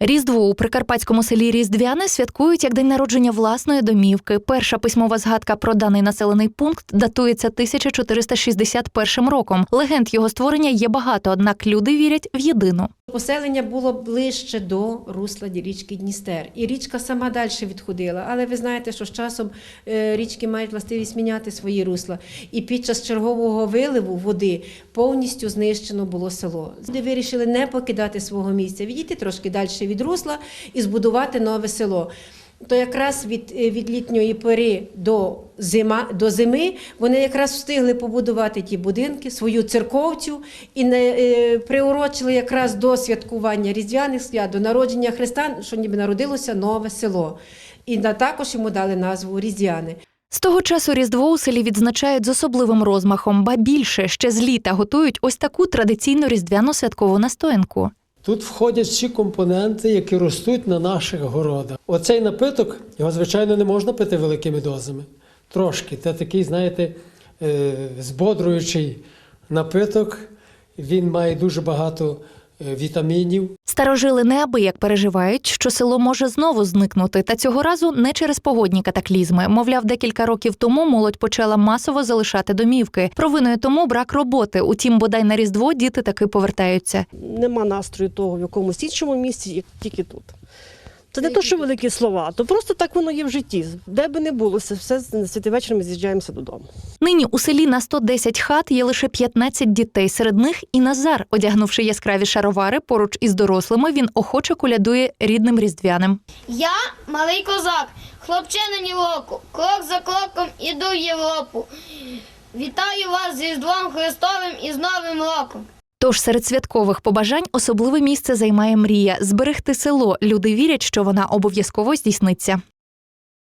Різдво у прикарпатському селі Різдвяне святкують як день народження власної домівки. Перша письмова згадка про даний населений пункт датується 1461 роком. Легенд його створення є багато, однак люди вірять в єдину. Поселення було ближче до русла річки Дністер, і річка сама далі відходила. Але ви знаєте, що з часом е, річки мають властивість міняти свої русла. І під час чергового виливу води повністю знищено було село. Люди вирішили не покидати свого місця, відійти трошки далі від русла і збудувати нове село. То якраз від, е, від літньої пори до, зима, до зими вони якраз встигли побудувати ті будинки, свою церковцю і не, е, приурочили якраз до святкування різдвяних свят, до народження Христа, що ніби народилося нове село. І на, також йому дали назву Різдвяне. З того часу Різдво у селі відзначають з особливим розмахом, ба більше ще з літа готують ось таку традиційну різдвяну святкову настоянку. Тут входять всі компоненти, які ростуть на наших городах. Оцей напиток, його, звичайно, не можна пити великими дозами. Трошки. Це такий, знаєте, е, збодруючий напиток. Він має дуже багато е, вітамінів. Старожили неабияк переживають, що село може знову зникнути, та цього разу не через погодні катаклізми. Мовляв, декілька років тому молодь почала масово залишати домівки. Провиною тому брак роботи. Утім, бодай на різдво діти таки повертаються. нема настрою того в якомусь іншому місці, як тільки тут. Це не то, що великі слова, то просто так воно є в житті. Де би не було, все, на святий вечір ми з'їжджаємося додому. Нині у селі на 110 хат є лише 15 дітей. Серед них і Назар, одягнувши яскраві шаровари поруч із дорослими, він охоче колядує рідним різдвяним. Я малий козак, хлопчина ні в оку, крок за кроком іду в Європу. Вітаю вас з Різдвом Христовим і з Новим роком. Тож серед святкових побажань особливе місце займає мрія зберегти село. Люди вірять, що вона обов'язково здійсниться.